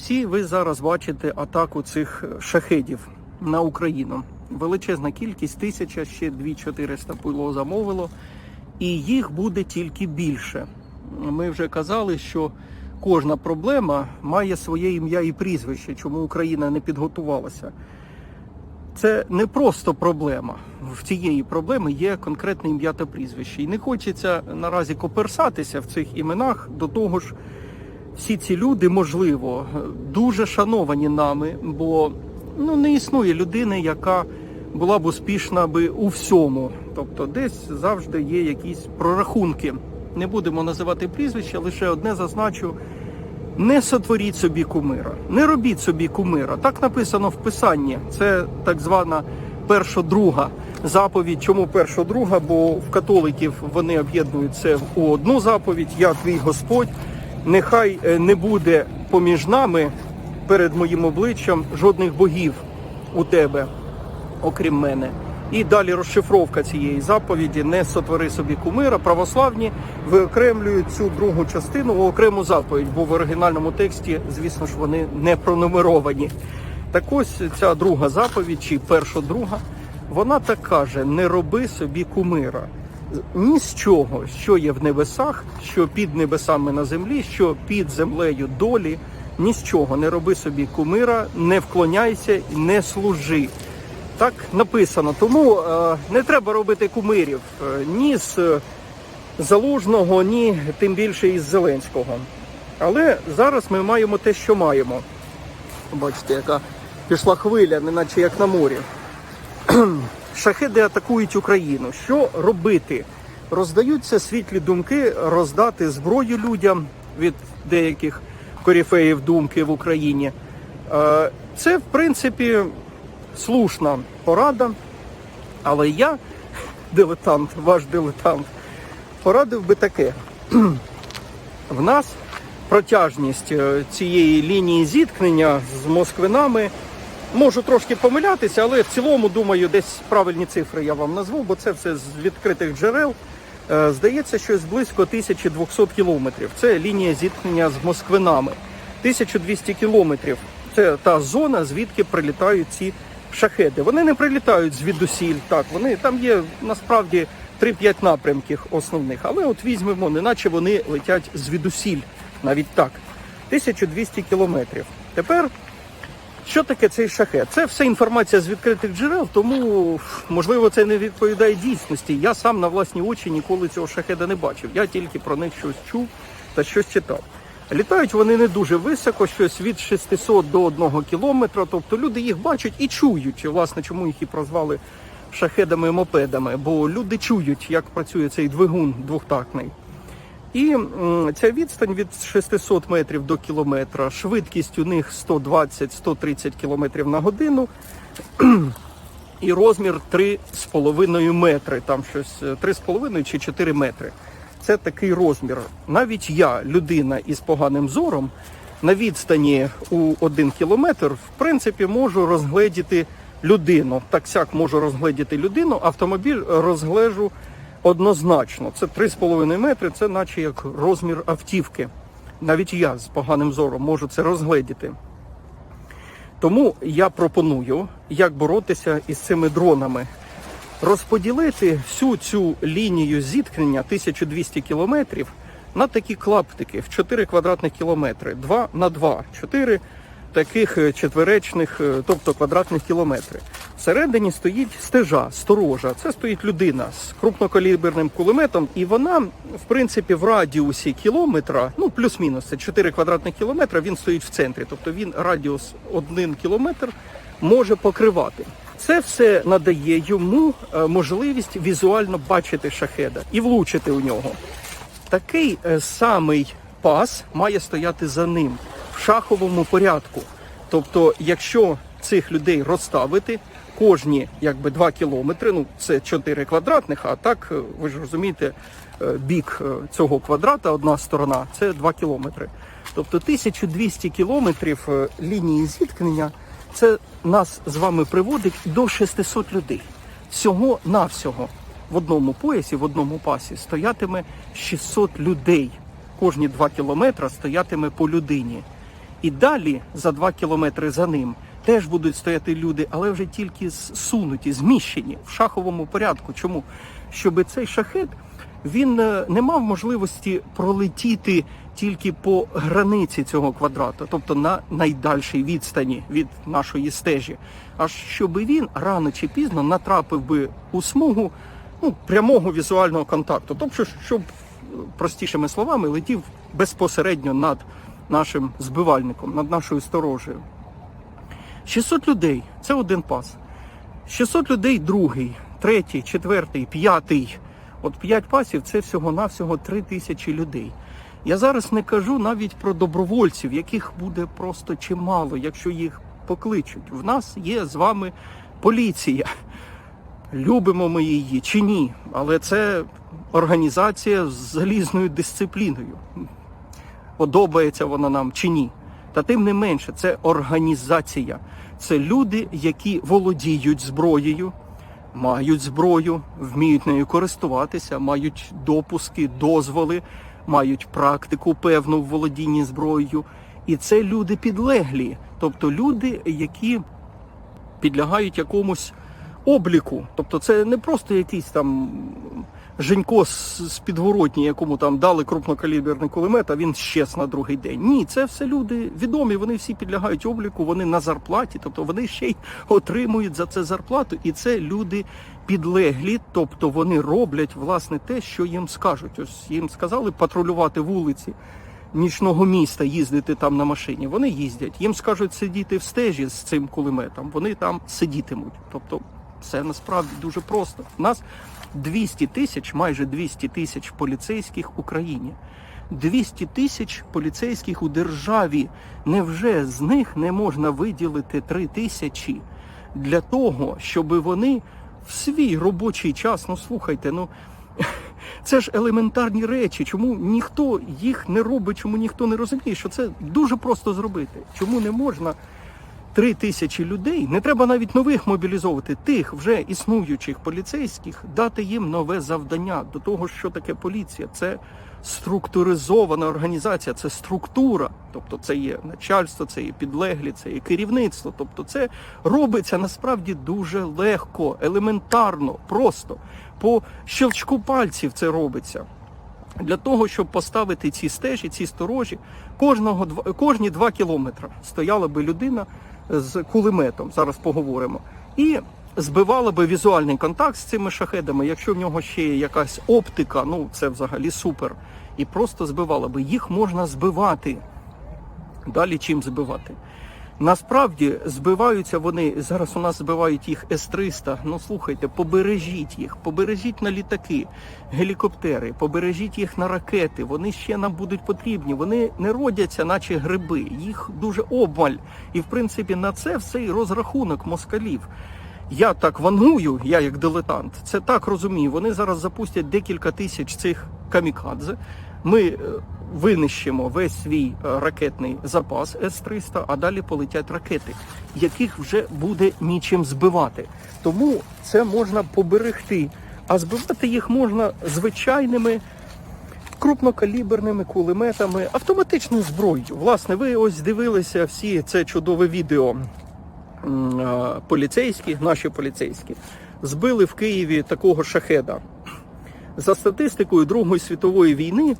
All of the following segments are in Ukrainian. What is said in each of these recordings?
Всі ви зараз бачите атаку цих шахедів на Україну. Величезна кількість, тисяча, ще 2400 було замовило, і їх буде тільки більше. Ми вже казали, що кожна проблема має своє ім'я і прізвище, чому Україна не підготувалася. Це не просто проблема. В цієї проблеми є конкретне ім'я та прізвище. І не хочеться наразі коперсатися в цих іменах. До того ж, всі ці люди, можливо, дуже шановані нами, бо ну, не існує людини, яка була б успішна би у всьому. Тобто, десь завжди є якісь прорахунки. Не будемо називати прізвища, лише одне зазначу. Не сотворіть собі кумира, не робіть собі кумира. Так написано в Писанні. Це так звана перша-друга заповідь. Чому перша-друга? Бо в католиків вони об'єднують це у одну заповідь. Я твій Господь. Нехай е, не буде поміж нами перед моїм обличчям жодних богів у тебе, окрім мене. І далі розшифровка цієї заповіді не сотвори собі кумира. Православні виокремлюють цю другу частину в окрему заповідь, бо в оригінальному тексті, звісно ж, вони не пронумеровані. Так ось ця друга заповідь, чи перша друга, вона так каже: не роби собі кумира. Ні з чого, що є в небесах, що під небесами на землі, що під землею долі, ні з чого не роби собі кумира, не вклоняйся не служи. Так написано. Тому е, не треба робити кумирів е, ні з е, Залужного, ні тим більше із Зеленського. Але зараз ми маємо те, що маємо. Бачите, яка пішла хвиля, неначе як на морі. Шахеди атакують Україну. Що робити? Роздаються світлі думки роздати зброю людям від деяких коріфеїв думки в Україні. Е, Це, в принципі, слушна порада, але я, дилетант, ваш дилетант, порадив би таке. В нас протяжність е, цієї лінії зіткнення з москвинами. Можу трошки помилятися, але в цілому, думаю, десь правильні цифри я вам назву, бо це все з відкритих джерел. Е, Здається, щось близько 1200 кілометрів. Це лінія зіткнення з москвинами. 1200 кілометрів це та зона, звідки прилітають ці шахеди. Вони не прилітають звідусіль. Так, вони там є насправді 3-5 напрямків основних, але от візьмемо, неначе вони летять звідусіль, навіть так. 1200 кілометрів. Тепер що таке цей шахет? Це все інформація з відкритих джерел, тому можливо це не відповідає дійсності. Я сам на власні очі ніколи цього шахеда не бачив. Я тільки про них щось чув та щось читав. Літають вони не дуже високо, щось від 600 до 1 кілометра. Тобто люди їх бачать і чують. Власне, чому їх і прозвали шахедами-мопедами, бо люди чують, як працює цей двигун двохтактний. І ця відстань від 600 метрів до кілометра, швидкість у них 120-130 кілометрів на годину, і розмір 3,5 метри, там щось е, 3,5 чи 4 метри. Це такий розмір. Навіть я, людина із поганим зором, на відстані у 1 кілометр, в принципі, можу розгледіти людину. Так сяк можу розгледіти людину, автомобіль розглежу однозначно. Це 3,5 метри, це наче як розмір автівки. Навіть я з поганим зором можу це розгледіти. Тому я пропоную, як боротися із цими дронами. Розподілити всю цю лінію зіткнення 1200 кілометрів на такі клаптики в 4 квадратних кілометри, 2 на 2, 4 таких е, четверечних, е, тобто квадратних кілометри. Всередині стоїть стежа, сторожа. Це стоїть людина з крупнокаліберним кулеметом, і вона, в принципі, в радіусі кілометра, ну плюс-мінус, це 4 квадратних кілометра, він стоїть в центрі. Тобто він радіус 1 кілометр може покривати. Це все надає йому е, можливість візуально бачити шахеда і влучити у нього. Такий самий пас має стояти за ним шаховому порядку. Тобто, якщо цих людей розставити, кожні якби 2 кілометри, ну це 4 квадратних, а так е, ви ж розумієте, е, бік е, цього квадрата, одна сторона, це 2 кілометри. Тобто 1200 кілометрів лінії зіткнення, це нас з вами приводить до 600 людей. Всього навсього в одному поясі, в одному пасі стоятиме 600 людей. Кожні 2 кілометри стоятиме по людині. І далі, за два кілометри за ним, теж будуть стояти люди, але вже тільки зсунуті, зміщені в шаховому порядку. Чому? Щоб цей шахет він е, не мав можливості пролетіти тільки по границі цього квадрату, тобто на найдальшій відстані від нашої стежі, аж щоб він рано чи пізно натрапив би у смугу ну, прямого візуального контакту, тобто, щоб простішими словами летів безпосередньо над нашим збивальником, над нашою сторожею. 600 людей це один пас. 600 людей другий, третій, четвертий, п'ятий. От п'ять пасів це всього-навсього три тисячі людей. Я зараз не кажу навіть про добровольців, яких буде просто чимало, якщо їх покличуть. В нас є з вами поліція. Любимо ми її чи ні, але це організація з залізною дисципліною. Подобається вона нам чи ні. Та тим не менше, це організація. Це люди, які володіють зброєю, мають зброю, вміють нею користуватися, мають допуски, дозволи, мають практику певну в володінні зброєю. І це люди підлеглі, тобто люди, які підлягають якомусь обліку. Тобто це не просто якийсь там Женько з, підворотні, якому там дали крупнокаліберний кулемет, а він щез на другий день. Ні, це все люди відомі, вони всі підлягають обліку, вони на зарплаті, тобто вони ще й отримують за це зарплату. І це люди підлеглі, тобто вони роблять власне те, що їм скажуть. Ось їм сказали патрулювати вулиці нічного міста, їздити там на машині. Вони їздять. Їм скажуть сидіти в стежі з цим кулеметом. Вони там сидітимуть. Тобто, це насправді дуже просто. У нас 200 тисяч, майже 200 тисяч поліцейських в Україні. 200 тисяч поліцейських у державі. Невже з них не можна виділити 3 тисячі для того, щоб вони в свій робочий час, ну слухайте, ну це ж елементарні речі. Чому ніхто їх не робить, чому ніхто не розуміє, що це дуже просто зробити? Чому не можна три тисячі людей? Не треба навіть нових мобілізовувати, тих вже існуючих поліцейських, дати їм нове завдання до того, що таке поліція. Це структуризована організація, це структура. Тобто це є начальство, це є підлеглі, це є керівництво. Тобто, це робиться насправді дуже легко, елементарно, просто по щелчку пальців це робиться. Для того, щоб поставити ці стежі, ці сторожі, кожного кожні два кілометри стояла би людина з кулеметом. Зараз поговоримо. І збивала би візуальний контакт з цими шахедами. Якщо в нього ще є якась оптика, ну це взагалі супер. І просто збивала би. Їх можна збивати. Далі чим збивати? Насправді збиваються вони зараз. У нас збивають їх С-300. Ну слухайте, побережіть їх, побережіть на літаки, гелікоптери, побережіть їх на ракети. Вони ще нам будуть потрібні. Вони не родяться, наче гриби. Їх дуже обмаль. І в принципі на це все і розрахунок москалів. Я так вангую, я як дилетант, це так розумію. Вони зараз запустять декілька тисяч цих камікадзе. Ми е, винищимо весь свій е, ракетний запас С-300, а далі полетять ракети, яких вже буде нічим збивати. Тому це можна поберегти. А збивати їх можна звичайними крупнокаліберними кулеметами, автоматичною зброєю. Власне, ви ось дивилися всі це чудове відео е, поліцейські, наші поліцейські, збили в Києві такого шахеда. За статистикою Другої світової війни,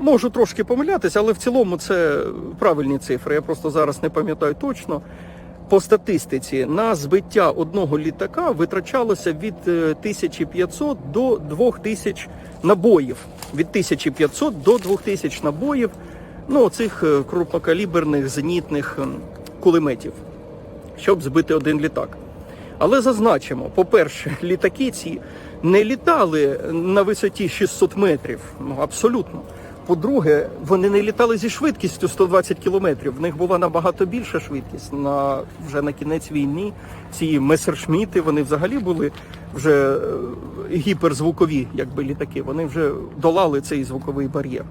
можу трошки помилятися, але в цілому це правильні цифри. Я просто зараз не пам'ятаю точно. По статистиці на збиття одного літака витрачалося від е, 1500 до 2000 набоїв. Від 1500 до 2000 набоїв ну, цих е, крупнокаліберних зенітних ем, кулеметів, щоб збити один літак. Але зазначимо, по-перше, літаки ці не літали на висоті 600 метрів. Ну абсолютно. По-друге, вони не літали зі швидкістю 120 кілометрів. В них була набагато більша швидкість. На вже на кінець війни ці месершміти вони взагалі були вже е, гіперзвукові, якби літаки. Вони вже долали цей звуковий бар'єр.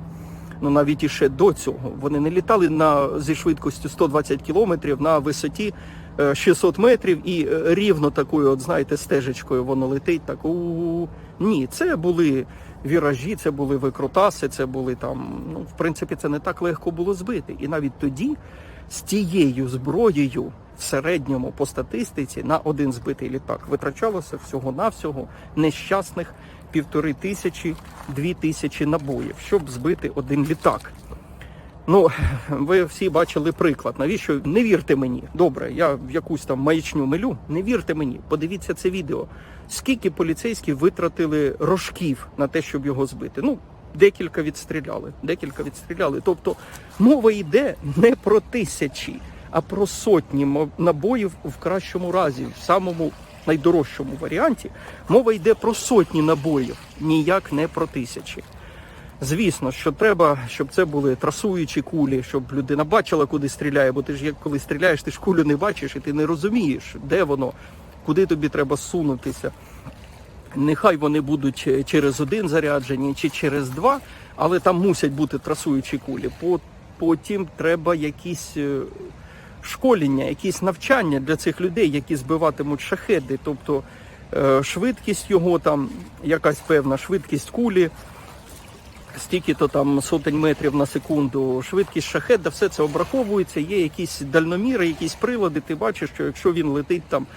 Ну навіть іще до цього вони не літали на зі швидкістю 120 кілометрів на висоті 600 метрів і е, рівно такою, от знаєте, стежечкою воно летить. Так у ні, це були віражі, це були викрутаси, це були там. Ну, в принципі, це не так легко було збити. І навіть тоді з тією зброєю в середньому по статистиці на один збитий літак витрачалося всього-навсього нещасних півтори тисячі, дві тисячі набоїв, щоб збити один літак. Ну, ви всі бачили приклад. Навіщо не вірте мені? Добре, я в якусь там маячню милю. Не вірте мені. Подивіться це відео. Скільки поліцейські витратили рожків на те, щоб його збити? Ну, декілька відстріляли. Декілька відстріляли. Тобто мова йде не про тисячі, а про сотні набоїв в кращому разі, в самому найдорожчому варіанті. Мова йде про сотні набоїв, ніяк не про тисячі. Звісно, що треба, щоб це були трасуючі кулі, щоб людина бачила, куди стріляє, бо ти ж як коли стріляєш, ти ж кулю не бачиш і ти не розумієш, де воно, куди тобі треба сунутися. Нехай вони будуть е, через один заряджені чи через два, але там мусять бути трасуючі кулі. Потім треба якісь е, школіння, якісь навчання для цих людей, які збиватимуть шахеди. Тобто е, швидкість його там, якась певна швидкість кулі, стільки-то там сотень метрів на секунду, швидкість шахеда, все це обраховується. Є якісь дальноміри, якісь прилади. Ти бачиш, що якщо він летить там,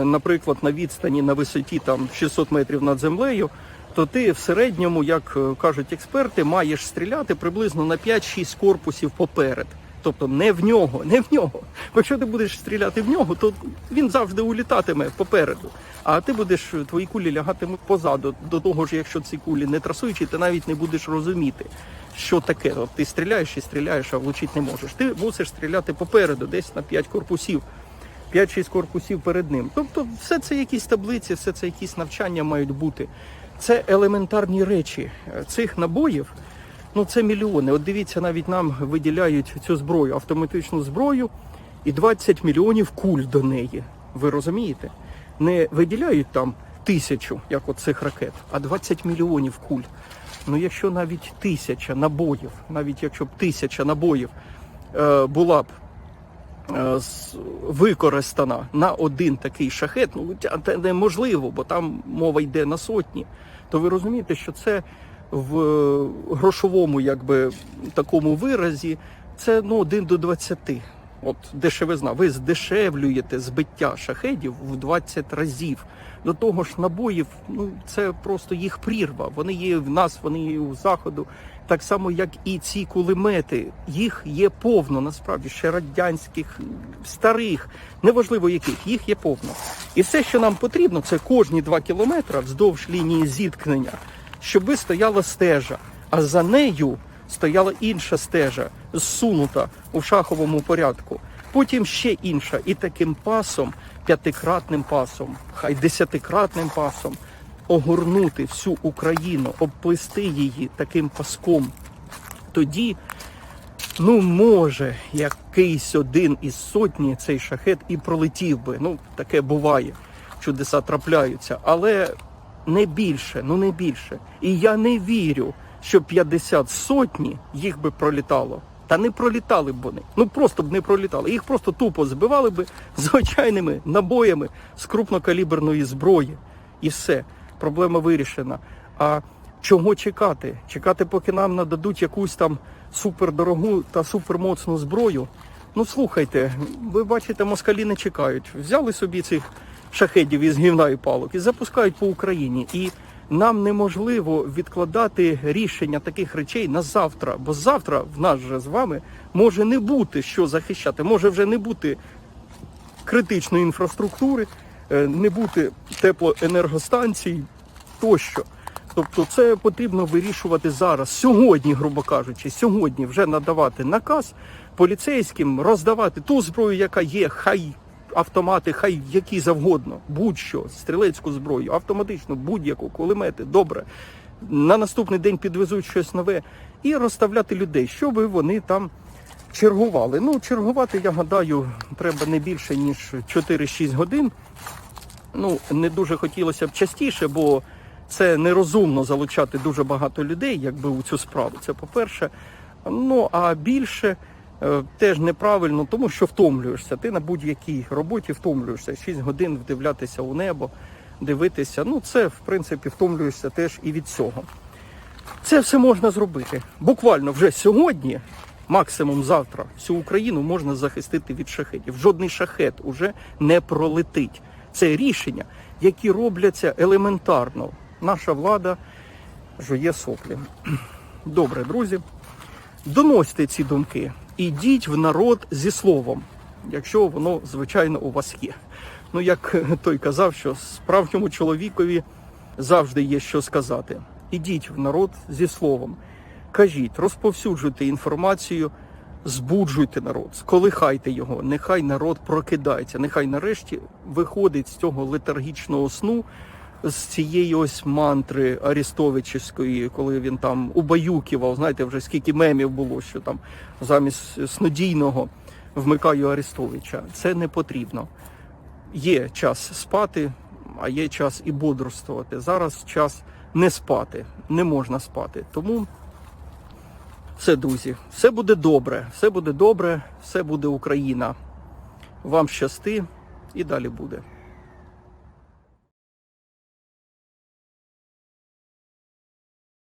е, наприклад, на відстані на висоті там 600 метрів над землею, то ти в середньому, як е, кажуть експерти, маєш стріляти приблизно на 5-6 корпусів поперед. Тобто не в нього, не в нього. Бо якщо ти будеш стріляти в нього, то він завжди улітатиме попереду. А ти будеш твої кулі лягатимуть позаду. До того ж, якщо ці кулі не трасуючі, ти навіть не будеш розуміти, що таке. От ти стріляєш і стріляєш, а влучити не можеш. Ти мусиш стріляти попереду, десь на 5 корпусів. 5-6 корпусів перед ним. Тобто, все це якісь таблиці, все це якісь навчання мають бути. Це елементарні речі Е, цих набоїв. Ну це мільйони. От дивіться, навіть нам виділяють цю зброю, автоматичну зброю, і 20 мільйонів куль до неї. Ви розумієте? Не виділяють там тисячу, як от цих ракет, а 20 мільйонів куль. Ну якщо навіть тисяча набоїв, навіть якщо б тисяча набоїв е, була б е, використана на один такий шахет, ну це неможливо, бо там мова йде на сотні. То ви розумієте, що це в е, грошовому, якби такому виразі, це ну 1 до 20. От дешевизна. Ви здешевлюєте збиття шахедів в 20 разів. До того ж, набоїв, ну це просто їх прірва. Вони є в нас, вони є у заходу. Так само, як і ці кулемети. Їх є повно, насправді, ще радянських, старих, неважливо яких, їх є повно. І все, що нам потрібно, це кожні два кілометри вздовж лінії зіткнення, щоб стояла стежа, а за нею стояла інша стежа, зсунута у шаховому порядку. Потім ще інша, і таким пасом, п'ятикратним пасом, хай десятикратним пасом, огорнути всю Україну, обплести її таким паском. Тоді, ну, може, якийсь один із сотні цей шахет і пролетів би. Ну, таке буває, чудеса трапляються, але не більше, ну не більше. І я не вірю, що 50 сотні їх би пролітало. Та не пролітали б вони. Ну просто б не пролітали. Їх просто тупо збивали би звичайними набоями з крупнокаліберної зброї. І все. Проблема вирішена. А чого чекати? Чекати, поки нам нададуть якусь там супердорогу та супермоцну зброю. Ну слухайте, ви бачите, москалі не чекають. Взяли собі цих шахедів із гівна і палок і запускають по Україні. І нам неможливо відкладати рішення таких речей на завтра, бо завтра в нас же з вами може не бути що захищати, може вже не бути критичної інфраструктури, е, не бути теплоенергостанцій тощо. Тобто це потрібно вирішувати зараз, сьогодні, грубо кажучи, сьогодні вже надавати наказ поліцейським роздавати ту зброю, яка є, хай автомати, хай які завгодно, будь-що, стрілецьку зброю, автоматичну, будь-яку, кулемети, добре. На наступний день підвезуть щось нове і розставляти людей, щоб вони там чергували. Ну, чергувати, я гадаю, треба не більше ніж 4-6 годин. Ну, не дуже хотілося б частіше, бо це нерозумно залучати дуже багато людей, якби у цю справу. Це по-перше. Ну а більше теж неправильно, тому що втомлюєшся. Ти на будь-якій роботі втомлюєшся. 6 годин вдивлятися у небо, дивитися. Ну, це в принципі втомлюєшся теж і від цього. Це все можна зробити. Буквально вже сьогодні, максимум завтра, всю Україну можна захистити від шахетів. Жодний шахет уже не пролетить. Це рішення, які робляться елементарно. Наша влада жує соплі. Добре, друзі. Доносьте ці думки. Ідіть в народ зі словом, якщо воно, звичайно, у вас є. Ну, як той казав, що справжньому чоловікові завжди є що сказати. Ідіть в народ зі словом. Кажіть, розповсюджуйте інформацію, збуджуйте народ, сколихайте його. Нехай народ прокидається, нехай нарешті виходить з цього летаргічного сну, з цієї ось мантри Арістовичівської, коли він там убаюківав, знаєте, вже скільки мемів було, що там замість снодійного вмикаю Арестовича. Це не потрібно. Є час спати, а є час і бодрствувати. Зараз час не спати, не можна спати. Тому все, друзі, все буде добре, все буде добре, все буде Україна. Вам щасти і далі буде.